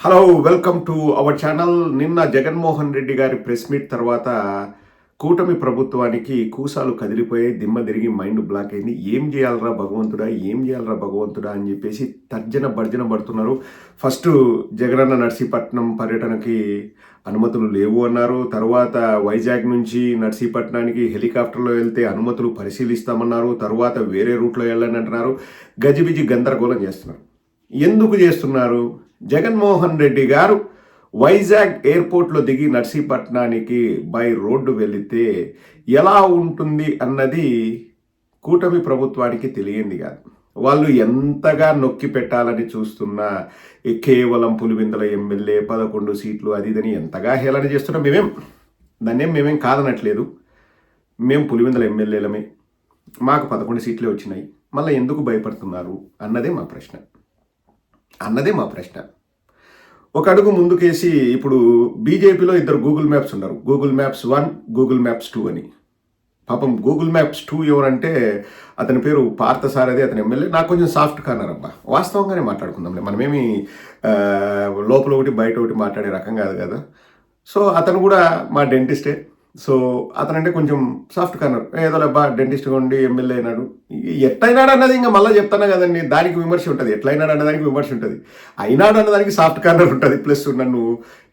Hello welcome to our channel నిన్న జగన్మోహన్ రెడ్డి గారి press meet తర్వాత కూటమి ప్రభుత్వానికి కూసాలు కదిలిపోయి దిమ్మ తిరిగి మైండ్ బ్లాక్ అయింది. ఏం చేయాలరా భగవంతుడా ఏం చేయాలరా భగవంతుడా అని చెప్పేసి తర్జన భర్జన పడుతున్నారు. ఫస్ట్ జగనన్న నర్సీపట్నం పర్యటనకి అనుమతులు లేవు అన్నారు. తర్వాత వైజాగ్ నుంచి నర్సీపట్నానికి హెలికాప్టర్లో వెళ్తే అనుమతులు పరిశీలిస్తామన్నారు. తర్వాత వేరే రూట్లో వెళ్ళాలని అంటున్నారు. గజిబిజి గందరగోళం చేస్తున్నారు. ఎందుకు చేస్తున్నారు? జగన్మోహన్ రెడ్డి గారు వైజాగ్ ఎయిర్పోర్ట్లో దిగి నర్సీపట్నానికి బై రోడ్డు వెళితే ఎలా ఉంటుంది అన్నది కూటమి ప్రభుత్వానికి తెలియంది కాదు. వాళ్ళు ఎంతగా నొక్కి పెట్టాలని చూస్తున్నా కేవలం పులివిందల ఎమ్మెల్యే పదకొండు సీట్లు అది ఇదని ఎంతగా హేళన చేస్తున్నా. మేమేం దాన్నేం మేమేం కాదనట్లేదు. మేము పులివిందల ఎమ్మెల్యేలమే. మాకు పదకొండు సీట్లే వచ్చినాయి. మళ్ళీ ఎందుకు భయపడుతున్నారు? అన్నదే మా ప్రశ్న. అన్నదే మా ప్రశ్న. ఒక అడుగు ముందుకేసి ఇప్పుడు బీజేపీలో ఇద్దరు గూగుల్ మ్యాప్స్ ఉన్నారు. Google Maps one Google Maps two అని. పాపం గూగుల్ మ్యాప్స్ టూ ఎవరంటే అతని పేరు పార్థసారథి అతని ఎమ్మెల్యే. నాకు కొంచెం సాఫ్ట్ కార్నర్ అబ్బా. వాస్తవంగానే మాట్లాడుకుందాంలే. మనమేమి లోపల ఒకటి బయట ఒకటి మాట్లాడే రకం కాదు కదా. సో అతను కూడా మా డెంటిస్టే సో అతనంటే కొంచెం సాఫ్ట్ కార్నర్. ఏదో లేబ్బా డెంటిస్ట్గా ఉండి ఎమ్మెల్యే అయినాడు. ఎట్లయినాడు అన్నది ఇంకా మళ్ళీ చెప్తాను కదండి. దానికి విమర్శ ఉంటుంది. ఎట్లయినాడు అన్నదానికి విమర్శ ఉంటుంది. అయినాడు అన్నదానికి సాఫ్ట్ కార్నర్ ఉంటుంది. ప్లస్ నన్ను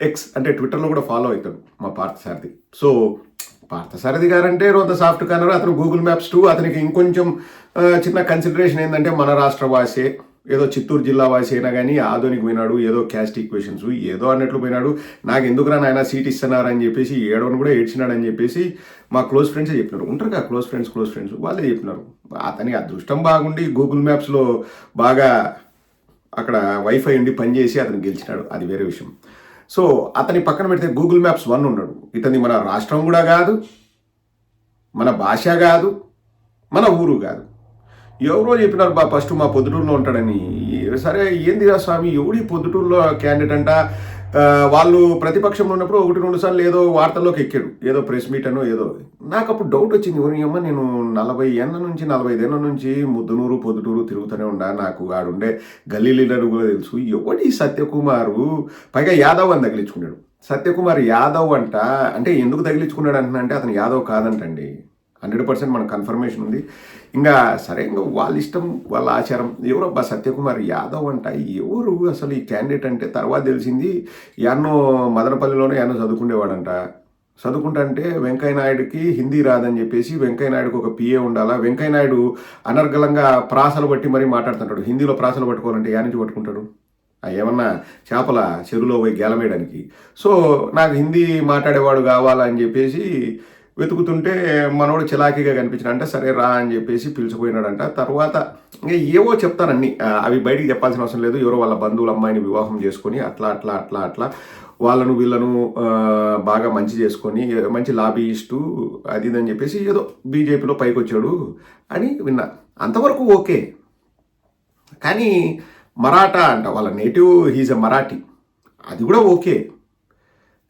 ఎక్స్ అంటే ట్విట్టర్లో కూడా ఫాలో అవుతాడు మా పార్థసారథి. సో పార్థసారథి గారంటే రోజు సాఫ్ట్ కార్నర్ అతను గూగుల్ మ్యాప్స్ టూ అతనికి ఇంకొంచెం చిన్న కన్సిడరేషన్ ఏంటంటే మన రాష్ట్ర భాషే ఏదో చిత్తూరు జిల్లా వాసి అయినా కానీ ఆధోనికి పోయినాడు ఏదో క్యాస్ట్ ఈక్వేషన్స్ ఏదో అన్నట్లు పోయినాడు. నాకు ఎందుకురా నాయన సీట్ ఇస్తున్నారని చెప్పేసి ఏడవని కూడా ఏడ్చినాడని చెప్పేసి మా క్లోజ్ ఫ్రెండ్సే చెప్పినారు. ఉంటారు కదా క్లోజ్ ఫ్రెండ్స్ క్లోజ్ ఫ్రెండ్స్ వాళ్ళే చెప్పినారు. అతని అదృష్టం బాగుండి గూగుల్ మ్యాప్స్లో బాగా అక్కడ వైఫై ఉండి పనిచేసి అతను గెలిచినాడు. అది వేరే విషయం. సో అతని పక్కన పెడితే గూగుల్ మ్యాప్స్ వన్ ఉన్నాడు. ఇతని మన రాష్ట్రం కూడా కాదు మన భాష కాదు మన ఊరు కాదు. ఎవరో చెప్పినారు బా ఫస్ట్ మా పొద్దుటూరులో ఉంటాడని. సరే ఏందిరా స్వామి ఎవడి పొద్దుటూరులో క్యాండిడేట్ అంట? వాళ్ళు ప్రతిపక్షంలో ఉన్నప్పుడు ఒకటి రెండు సార్లు ఏదో వార్తల్లోకి ఎక్కాడు ఏదో ప్రెస్ మీట్ అనో ఏదో. నాకు అప్పుడు డౌట్ వచ్చింది "ఓరి అమ్మ నేను నలభై ఏళ్ళ నుంచి నలభై ఐదేళ్ళ నుంచి ముద్దునూరు పొద్దుటూరు తిరుగుతూనే ఉండా. నాకు ఆడుండే గల్లీ లీడర్ కూడా తెలుసు. ఎవడి సత్యకుమారు? పైగా యాదవ్ అని తగిలించుకున్నాడు. సత్యకుమార్ యాదవ్ అంట. అంటే ఎందుకు తగిలించుకున్నాడు అంటున్నా అంటే అతను యాదవ్ కాదంటండి. హండ్రెడ్ పర్సెంట్ మనకు కన్ఫర్మేషన్ ఉంది. ఇంకా సరే ఇంకా వాళ్ళ ఇష్టం వాళ్ళ ఆచారం. ఎవరబ్బా సత్యకుమార్ యాదవ్ అంట ఎవరు అసలు ఈ క్యాండిడేట్ అంటే? తర్వాత తెలిసింది యాన్నో మదనపల్లిలోనే యాన్నో చదువుకునేవాడంట చదువుకుంటా అంటే వెంకయ్య హిందీ రాదని చెప్పేసి వెంకయ్య నాయుడుకి ఒక పిఏ ఉండాలా? వెంకయ్య నాయుడు అనర్గళంగా ప్రాసలు బట్టి మరీ మాట్లాడుతుంటాడు. హిందీలో ప్రాసలు పట్టుకోవాలంటే యానించి పట్టుకుంటాడు? ఏమన్నా చేపల చెరువులో పోయి గేలమేయడానికి. సో నాకు హిందీ మాట్లాడేవాడు కావాలని చెప్పేసి వెతుకుతుంటే మనోడు చిలాకీగా కనిపించిన అంటే సరే రా అని చెప్పేసి పిలిచిపోయినాడంట. తర్వాత ఇంకా ఏవో చెప్తానన్ని. అవి బయటికి చెప్పాల్సిన అవసరం లేదు. ఎవరో వాళ్ళ బంధువుల అమ్మాయిని వివాహం చేసుకొని అట్లా అట్లా అట్లా అట్లా వాళ్ళను వీళ్ళను బాగా మంచి చేసుకొని మంచి లాబీయిస్టు అది ఇది అని చెప్పేసి ఏదో బీజేపీలో పైకి వచ్చాడు అని విన్నా. అంతవరకు ఓకే. కానీ మరాఠా అంట. వాళ్ళ నేటివ్ హీజ్ ఎ మరాఠీ. అది కూడా ఓకే.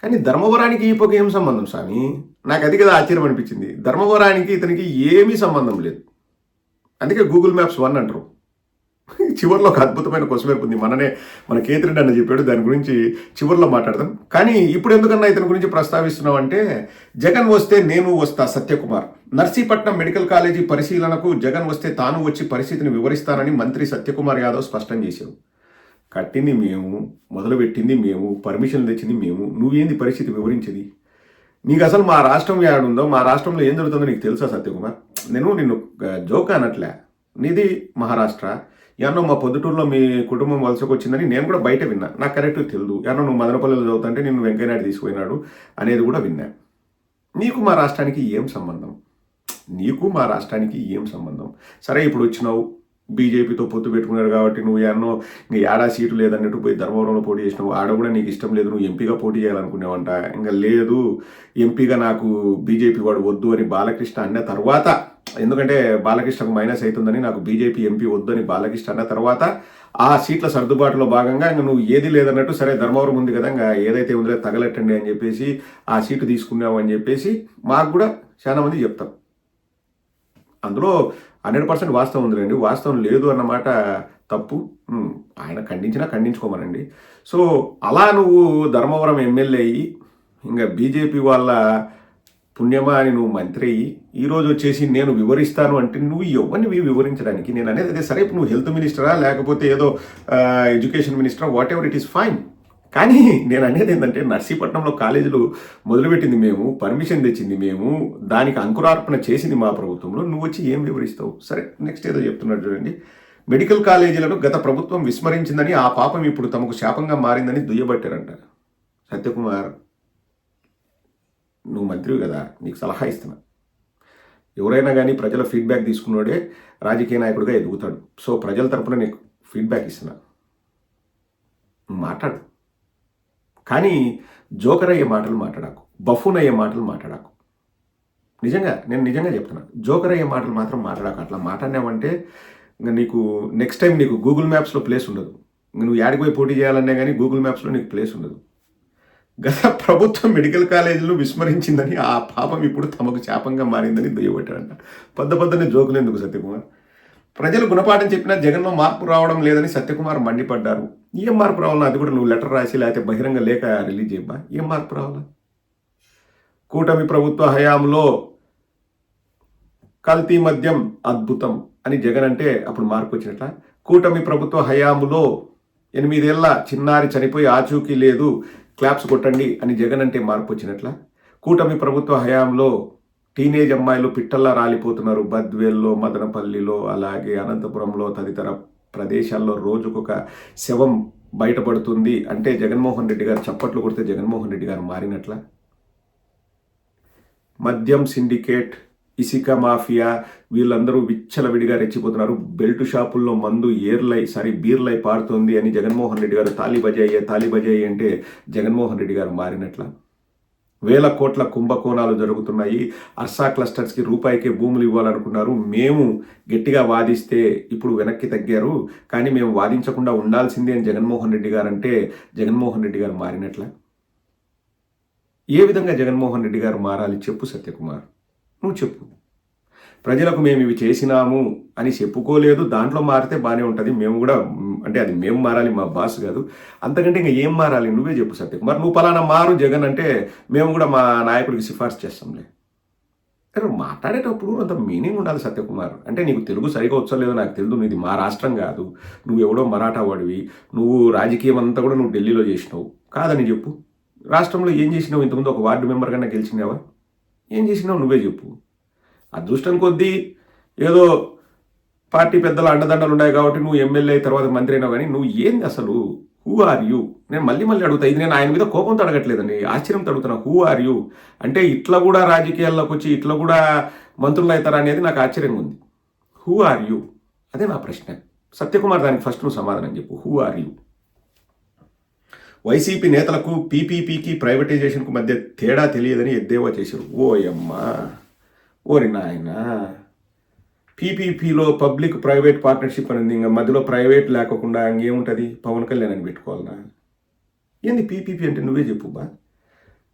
కానీ ధర్మవరానికి ఈ పొగ ఏం సంబంధం స్వామి? నాకు అది కదా ఆశ్చర్యం అనిపించింది. ధర్మవరానికి ఇతనికి ఏమీ సంబంధం లేదు. అందుకే గూగుల్ మ్యాప్స్ వన్ అంటారు. చివరిలో ఒక అద్భుతమైన క్వశ్చన్ ఉంది. మననే మన కేతిరెడ్డి అన్న చెప్పాడు దాని గురించి చివరిలో మాట్లాడదాం. కానీ ఇప్పుడు ఎందుకన్నా ఇతని గురించి ప్రస్తావిస్తున్నాం అంటే జగన్ వస్తే నేను వస్తా సత్యకుమార్. నర్సీపట్నం మెడికల్ కాలేజీ పరిశీలనకు జగన్ వస్తే తాను వచ్చి పరిస్థితిని వివరిస్తానని మంత్రి సత్యకుమార్ యాదవ్ స్పష్టం చేశారు. కట్టింది మేము మొదలుపెట్టింది మేము పర్మిషన్ తెచ్చింది మేము. నువ్వేంది పరిస్థితి వివరించేది? నీకు అసలు మా రాష్ట్రం ఏడుందో మా రాష్ట్రంలో ఏం జరుగుతుందో నీకు తెలుసా సత్యకుమార్? నేను నిన్ను జోక్ అనట్లే. నీది మహారాష్ట్ర. యానో మా పొద్దుటూరులో మీ కుటుంబం వలసకు వచ్చిందని నేను కూడా బయట విన్నా. నాకు కరెక్ట్ తెలియదు యానో నువ్వు మదనపల్లిలో చదువుతుంటే నేను వెంకయ్యనాయుడు తీసుకుపోయినాడు అనేది కూడా విన్నా. నీకు మా రాష్ట్రానికి ఏం సంబంధం? నీకు మా రాష్ట్రానికి ఏం సంబంధం? సరే ఇప్పుడు వచ్చినావు. బీజేపీతో పొత్తు పెట్టుకున్నాడు కాబట్టి నువ్వు ఎన్నో నీ ఏడా సీటు లేదన్నట్టు పోయి ధర్మవరంలో పోటీ చేసినావు. ఆడ కూడా నీకు ఇష్టం లేదు నువ్వు ఎంపీగా పోటీ చేయాలనుకునేవంట. ఇంకా లేదు ఎంపీగా నాకు బీజేపీ వాడు వద్దు అని బాలకృష్ణ అన్న తర్వాత ఎందుకంటే బాలకృష్ణకు మైనస్ అవుతుందని నాకు బీజేపీ ఎంపీ వద్దు అని బాలకృష్ణ అన్న తర్వాత ఆ సీట్ల సర్దుబాటులో భాగంగా ఇంకా నువ్వు ఏది లేదన్నట్టు సరే ధర్మవరం ఉంది కదా ఇంకా ఏదైతే ఉందో తగలెట్టండి అని చెప్పేసి ఆ సీటు తీసుకున్నావు అని చెప్పేసి మాకు కూడా చాలామంది చెప్తాం అందులో హండ్రెడ్ పర్సెంట్ వాస్తవం ఉందిలేండి. వాస్తవం లేదు అన్నమాట తప్పు. ఆయన ఖండించినా ఖండించుకోమనండి. సో అలా నువ్వు ధర్మవరం ఎమ్మెల్యే అయ్యి ఇంకా బీజేపీ వాళ్ళ పుణ్యమా అని నువ్వు మంత్రి అయ్యి ఈరోజు వచ్చేసి నేను వివరిస్తాను అంటే నువ్వు ఎవరిని వివరించడానికి? నేను అనేది అదే సరే ఇప్పుడు నువ్వు హెల్త్ మినిస్టరా లేకపోతే ఏదో ఎడ్యుకేషన్ మినిస్టరా whatever it is fine. కానీ నేను అనేది ఏంటంటే నర్సీపట్నంలో కాలేజీలు మొదలుపెట్టింది మేము పర్మిషన్ తెచ్చింది మేము దానికి అంకురార్పణ చేసింది మా ప్రభుత్వంలో. నువ్వు వచ్చి ఏం వివరిస్తావు? సరే నెక్స్ట్ ఏదో చెప్తున్నాడు చూడండి. మెడికల్ కాలేజీలను గత ప్రభుత్వం విస్మరించిందని ఆ పాపం ఇప్పుడు తమకు శాపంగా మారిందని దుయ్యబట్టారంట. సత్యకుమార్ నువ్వు మంత్రివి కదా నీకు సలహా ఇస్తున్నా. ఎవరైనా కానీ ప్రజల ఫీడ్బ్యాక్ తీసుకున్నాడే రాజకీయ నాయకుడిగా ఎదుగుతాడు. సో ప్రజల తరపున నీకు ఫీడ్బ్యాక్ ఇస్తున్నా. మాట్లాడు. కానీ జోకర్ అయ్యే మాటలు మాట్లాడాకు బఫూన్ అయ్యే మాటలు మాట్లాడాకు. నిజంగా నేను నిజంగా చెప్తున్నాను జోకర్ అయ్యే మాటలు మాత్రం మాట్లాడాకు. అట్లా మాట్లాడినావంటే నీకు నెక్స్ట్ టైం నీకు గూగుల్ మ్యాప్స్లో ప్లేస్ ఉండదు. నువ్వు యాడికి పోయి పోటీ చేయాలన్నా కానీ గూగుల్ మ్యాప్స్లో నీకు ప్లేస్ ఉండదు. గత ప్రభుత్వం మెడికల్ కాలేజీలు విస్మరించిందని ఆ పాపం ఇప్పుడు తమకు శాపంగా మారిందని దుయ్యబట్టాడంట పెద్ద పెద్దనే జోకులు ఎందుకు సత్యకుమార్? ప్రజలు గుణపాఠం చెప్పినా జగన్లో మార్పు రావడం లేదని సత్యకుమార్ మండిపడ్డారు. ఏం మార్పు రావాలా అది కూడా నువ్వు లెటర్ రాసి లేకపోతే బహిరంగ లేఖ రిలీజ్ చేయబ్బా. ఏం మార్పు రావాలా కూటమి ప్రభుత్వ హయాంలో కల్తీ మద్యం అద్భుతం అని జగన్ అంటే అప్పుడు మార్పు వచ్చినట్ల కూటమి ప్రభుత్వ హయాములో ఎనిమిదేళ్ళ చిన్నారి చనిపోయి ఆచూకీ లేదు క్లాప్స్ కొట్టండి అని జగన్ అంటే మార్పు వచ్చినట్ల. కూటమి ప్రభుత్వ హయాంలో టీనేజ్ అమ్మాయిలు పిట్టల్లా రాలిపోతున్నారు. బద్వేల్లో మదనపల్లిలో అలాగే అనంతపురంలో తదితర ప్రదేశాల్లో రోజుకొక శవం బయటపడుతుంది అంటే జగన్మోహన్ రెడ్డి గారు చప్పట్లు కొడితే జగన్మోహన్ రెడ్డి గారు మారినట్ల? మద్యం సిండికేట్ ఇసిక మాఫియా వీళ్ళందరూ విచ్చలవిడిగా రెచ్చిపోతున్నారు. బెల్ట్ షాపుల్లో మందు ఏర్లై సారీ బీర్లై పారుతుంది అని జగన్మోహన్ రెడ్డి గారు తాలి బజాయి తాలి బజాయి అంటే జగన్మోహన్ రెడ్డి గారు మారినట్ల? వేల కోట్ల కుంభకోణాలు జరుగుతున్నాయి. అర్సా క్లస్టర్స్కి రూపాయికే భూములు ఇవ్వాలనుకున్నారు. మేము గట్టిగా వాదిస్తే ఇప్పుడు వెనక్కి తగ్గారు. కానీ మేము వాదించకుండా ఉండాల్సిందే అని జగన్మోహన్ రెడ్డి గారు అంటే జగన్మోహన్ రెడ్డి గారు మారినట్ల? ఏ విధంగా జగన్మోహన్ రెడ్డి గారు మారాలి? చెప్పు సత్యకుమార్. నువ్వు చెప్పు. ప్రజలకు మేము ఇవి చేసినాము అని చెప్పుకోలేదు. దాంట్లో మారితే బాగానే ఉంటుంది. మేము కూడా అంటే అది మేము మారాలి మా బాస్ కాదు. అంతకంటే ఇంకా ఏం మారాలి? నువ్వే చెప్పు సత్యకుమార్ నువ్వు పలానా మారు జగన్ అంటే మేము కూడా మా నాయకుడికి సిఫార్సు చేస్తాంలే. అరే మాట్లాడేటప్పుడు అంత మీనింగ్ ఉండాలి సత్యకుమార్ అంటే నీకు తెలుగు సరిగా వచ్చలేదో నాకు తెలియదు. ఇది మా రాష్ట్రం కాదు. నువ్వు ఎవడో మరాఠా వాడివి. నువ్వు రాజకీయం అంతా కూడా నువ్వు ఢిల్లీలో చేసినావు. కాదని చెప్పు. రాష్ట్రంలో ఏం చేసినావు? ఇంతకుముందు ఒక వార్డు మెంబర్ కన్నా గెలిచినావా ఏం చేసినావు? నువ్వే చెప్పు. అదృష్టం కొద్దీ ఏదో పార్టీ పెద్దల అండదండలు ఉన్నాయి కాబట్టి నువ్వు ఎమ్మెల్యే తర్వాత మంత్రి అయినావు కానీ నువ్వు ఏంది అసలు? హూ ఆర్ యూ నేను మళ్ళీ మళ్ళీ అడుగుతా. ఇది నేను ఆయన మీద కోపంతో అడగట్లేదండి. ఆశ్చర్యంతో అడుగుతున్నా హూ ఆర్ యూ అంటే ఇట్లా కూడా రాజకీయాల్లోకి వచ్చి ఇట్లా కూడా మంత్రులు అవుతారా అనేది నాకు ఆశ్చర్యంగా ఉంది. హూ ఆర్ యూ అదే నా ప్రశ్న. సత్యకుమార్ దానికి ఫస్ట్ నువ్వు సమాధానం చెప్పు. హూ ఆర్ యూ వైసీపీ నేతలకు పీపీపీకి ప్రైవేటైజేషన్కు మధ్య తేడా తెలియదని ఎద్దేవా చేశారు. ఓయమ్మా. ఓరి నాయన. పీపీపీలో పబ్లిక్ ప్రైవేట్ పార్ట్నర్షిప్ అని ఉంది ఇంకా మధ్యలో ప్రైవేట్ లేకుండా ఇంకేముంటుంది పవన్ కళ్యాణ్ అని పెట్టుకోవాలనా? ఏంది పీపీపీ అంటే నువ్వే చెప్పు బా.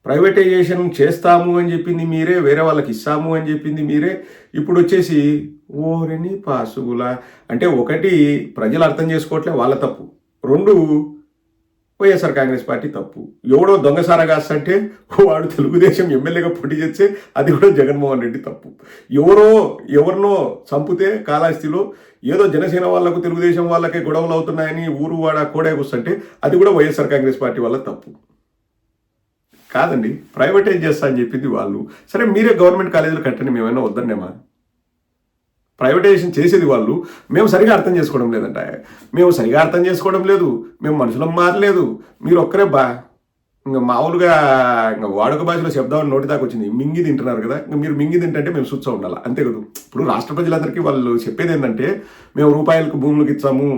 ప్రైవేటైజేషన్ చేస్తాము అని చెప్పింది మీరే వేరే వాళ్ళకి ఇస్తాము అని చెప్పింది మీరే. ఇప్పుడు వచ్చేసి ఓరిని పాసుగుల. అంటే ఒకటి ప్రజలు అర్థం చేసుకోవట్లే వాళ్ళ తప్పు. రెండు వైఎస్ఆర్ కాంగ్రెస్ పార్టీ తప్పు. ఎవడో దొంగసారా కాస్తంటే వాడు తెలుగుదేశం ఎమ్మెల్యేగా పోటీ చేస్తే అది కూడా జగన్మోహన్ రెడ్డి తప్పు. ఎవరో ఎవరినో చంపితే కాళహస్తిలో ఏదో జనసేన వాళ్ళకు తెలుగుదేశం వాళ్ళకే గొడవలు అవుతున్నాయని ఊరు వాడ కోడే కూర్చుంటే అది కూడా వైఎస్ఆర్ కాంగ్రెస్ పార్టీ వాళ్ళ తప్పు. కాదండి ప్రైవేటైజ్ చేస్తా అని చెప్పింది వాళ్ళు. సరే మీరే గవర్నమెంట్ కాలేజీలు కట్టండి మేమైనా వద్దన్నేమా? ప్రైవేటైజేషన్ చేసేది వాళ్ళు మేము సరిగా అర్థం చేసుకోవడం లేదంట. మేము సరిగా అర్థం చేసుకోవడం లేదు. మేము మనుషులం మారలేదు. మీరు ఒక్కరే బా ఇంకా మామూలుగా ఇంకా వాడుక భాషలో శబ్దం నోటి దాకా వచ్చింది. మింగి తింటున్నారు కదా ఇంకా మీరు మింగి తింటే మేము సుచ్చ ఉండాలి? అంతే కదా. ఇప్పుడు రాష్ట్ర ప్రజలందరికీ వాళ్ళు చెప్పేది ఏంటంటే మేము రూపాయలకు భూములకు ఇచ్చాము.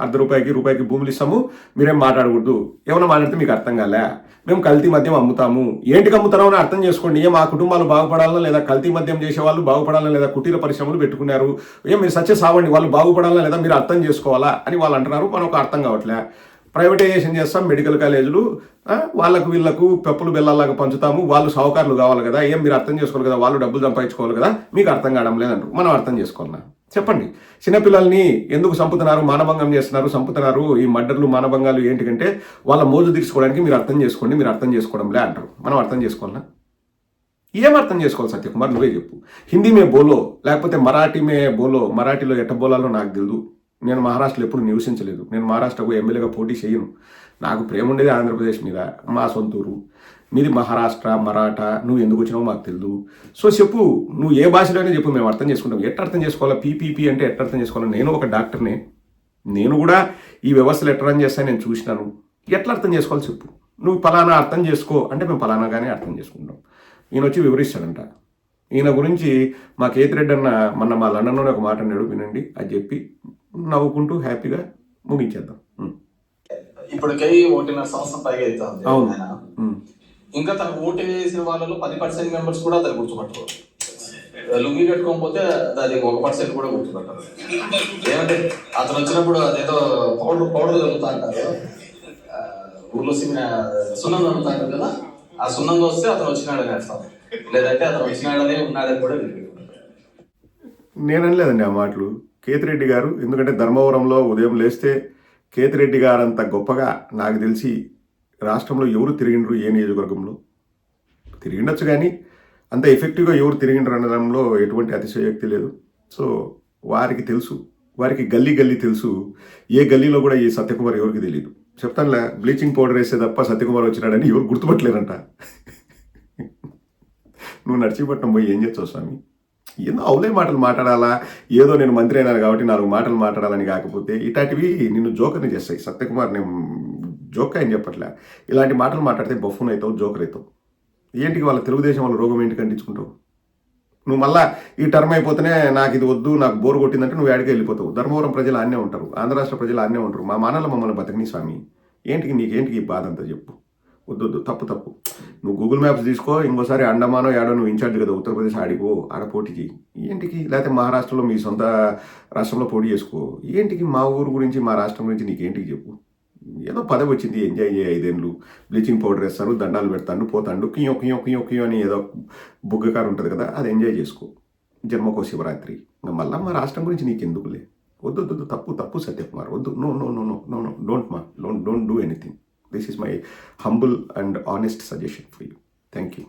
అర్ధ రూపాయికి రూపాయికి భూములు ఇస్తాము మీరేం మాట్లాడకూడదు. ఏమైనా మాట్లాడితే మీకు అర్థం కాలే. మేము కల్తీ మద్యం అమ్ముతాము. ఏంటికి అమ్ముతారో అని అర్థం చేసుకోండి. ఏం ఆ కుటుంబాలు బాగుపడాలన్నా లేదా కల్తీ మద్యం చేసే వాళ్ళు బాగుపడాలన్నా లేదా కుటీర పరిశ్రమలు పెట్టుకున్నారు? ఏం మీరు సచ్చే సావండి. వాళ్ళు బాగుపడాలన్నా లేదా మీరు అర్థం చేసుకోవాలా అని వాళ్ళు అంటున్నారు. మనకు అర్థం కావట్లే. ప్రైవేటైజేషన్ చేస్తాం మెడికల్ కాలేజీలు వాళ్ళకు వీళ్ళకు పెప్పులు బెల్లాలాగా పంచుతాము. వాళ్ళు సహకారులు కావాలి కదా. ఏం మీరు అర్థం చేసుకోవాలి కదా? వాళ్ళు డబ్బులు సంపాదించుకోవాలి కదా? మీకు అర్థం కావడం లేదంటారు. మనం అర్థం చేసుకోవాలన్నా చెప్పండి. చిన్నపిల్లల్ని ఎందుకు చంపుతున్నారు మానభంగం చేస్తున్నారు చంపుతున్నారు ఈ మర్డర్లు మానభంగాలు ఏంటికంటే వాళ్ళ మోజు తీర్చుకోవడానికి మీరు అర్థం చేసుకోండి మీరు అర్థం చేసుకోవడంలే అంటారు. మనం అర్థం చేసుకోవాలా? ఏం అర్థం చేసుకోవాలి సత్యకుమార్? నువ్వే చెప్పు. హిందీ మే బోలో లేకపోతే మరాఠీ మే బోలో మరాఠీలో ఎట్ట బోలాలో నాకు తెలియదు నేను మహారాష్ట్రలో ఎప్పుడు నివసించలేదు. నేను మహారాష్ట్రకు ఎమ్మెల్యేగా పోటీ చేయను. నాకు ప్రేమ ఉండేది ఆంధ్రప్రదేశ్ మీద మా సొంతూరు. మీది మహారాష్ట్ర మరాఠా నువ్వు ఎందుకు వచ్చినావో మాకు తెలియదు సో చెప్పు నువ్వు ఏ భాషలోనే చెప్పు మేము అర్థం చేసుకుంటాం. ఎట్ట అర్థం చేసుకోవాలా? పీపీపీ అంటే ఎట్ట అర్థం చేసుకోవాలా? నేను ఒక డాక్టర్నే. నేను కూడా ఈ వ్యవస్థలు ఎట్లా రన్ చేస్తాను నేను చూసినాను. ఎట్లా అర్థం చేసుకోవాలి చెప్పు. నువ్వు పలానా అర్థం చేసుకో అంటే మేము పలానాగానే అర్థం చేసుకుంటాం. ఈయన వచ్చి వివరిస్తాడంట. ఈయన గురించి మా కేతిరెడ్డి అన్న మొన్న మా లండన్లోనే ఒక మాట అన్నాడు వినండి అది చెప్పి నవ్వుకుంటూ హ్యాపీగా ముగించేద్దాం. ఇప్పటికై ఒకటిన్నర సంవత్సరం పైగా అవుతుంది. ఇంకా తన ఓటు వేసిన వాళ్ళలో పది పర్సెంట్ మెంబర్స్ కూడా అతను గుర్తుపట్టుకోరు లుంగి కట్టుకోకపోతే అది ఒక పర్సెంట్ కూడా గుర్తుపెట్టారు. ఏమంటే అతను వచ్చినప్పుడు అదేదో పౌడర్ పౌడర్ చదువుతా అంటారు. ఊర్లో సిన్న సున్నం చదువుతా అంటారు కదా ఆ సున్నంగా వస్తే అతను వచ్చినాడని అర్థం. లేదంటే అతను వచ్చినాడనే ఉన్నాడని కూడా నేను అనలేదండి ఆ మాటలు. కేతిరెడ్డి గారు ఎందుకంటే ధర్మవరంలో ఉదయం లేస్తే కేతిరెడ్డి గారు అంత గొప్పగా నాకు తెలిసి రాష్ట్రంలో ఎవరు తిరిగిండ్రు? ఏ నియోజకవర్గంలో? తిరిగిండొచ్చు కానీ అంత ఎఫెక్టివ్గా ఎవరు తిరిగిండ్రు అనడంలో ఎటువంటి అతిశయోక్తి లేదు. సో వారికి తెలుసు. వారికి గల్లీ గల్లీ తెలుసు. ఏ గల్లీలో కూడా ఈ సత్యకుమార్ ఎవరికి తెలియదు చెప్తానులే బ్లీచింగ్ పౌడర్ వేస్తే తప్ప సత్యకుమార్ వచ్చినాడని ఎవరు గుర్తుపట్టలేరంట. నువ్వు నర్సీపట్నం పోయి ఏం చేస్తావు స్వామి? ఏదో అవులే మాటలు మాట్లాడాలా? ఏదో నేను మంత్రి అయినాను కాబట్టి నాలుగు మాటలు మాట్లాడాలని కాకపోతే ఇటాటివి నిన్ను జోకర్ని చేస్తాయి. సత్యకుమార్ నేను జోక్ అని చెప్పట్లే. ఇలాంటి మాటలు మాట్లాడితే బఫూన్ అవుతావు జోకర్ అవుతావు ఏంటికి వాళ్ళ తెలుగుదేశం వాళ్ళ రోగం ఏంటి కండించుకుంటావు నువ్వు మళ్ళా ఈ టర్మ్ అయిపోతేనే నాకు ఇది వద్దు నాకు బోర్ కొట్టిందంటే నువ్వు ఏడికి వెళ్ళిపోతావు. ధర్మవరం ప్రజలు ఆన్నే ఉంటారు. ఆంధ్ర రాష్ట్ర ప్రజలు ఆన్నే ఉంటారు. మా మానల మమ్మల్ని బతకని స్వామి. ఏంటికి నీకేంటికి ఈ బాధ అంతా చెప్పు. వద్దు వద్దు తప్పు తప్పు. నువ్వు గూగుల్ మ్యాప్స్ తీసుకో ఇంకోసారి అండమానో యాడో నువ్వు ఇన్ఛార్జ్ కదా ఉత్తరప్రదేశ్ ఆడిపో ఆడ పోటీకి ఏంటికి? లేకపోతే మహారాష్ట్రలో మీ సొంత రాష్ట్రంలో పోటీ చేసుకో. ఏంటికి? మా ఊరు గురించి మా రాష్ట్రం గురించి నీకేంటికి చెప్పు? ఏదో పదవి వచ్చింది ఎంజాయ్ చేయ ఐదేళ్ళు బ్లీచింగ్ పౌడర్ వేస్తాను దండాలు పెడతాను పోతాండు కియో కియో కియో కియో అని ఏదో బుగ్గకారు ఉంటుంది కదా అది ఎంజాయ్ చేసుకో. జన్మకో శివరాత్రి. ఇంకా మళ్ళీ మా రాష్ట్రం గురించి నీకు ఎందుకులే వద్దు వద్దు వద్దు, తప్పు తప్పు సత్యకుమార్ వద్దు. No no no no no no don't మా don't don't do anything. This is my humble and honest suggestion for you thank you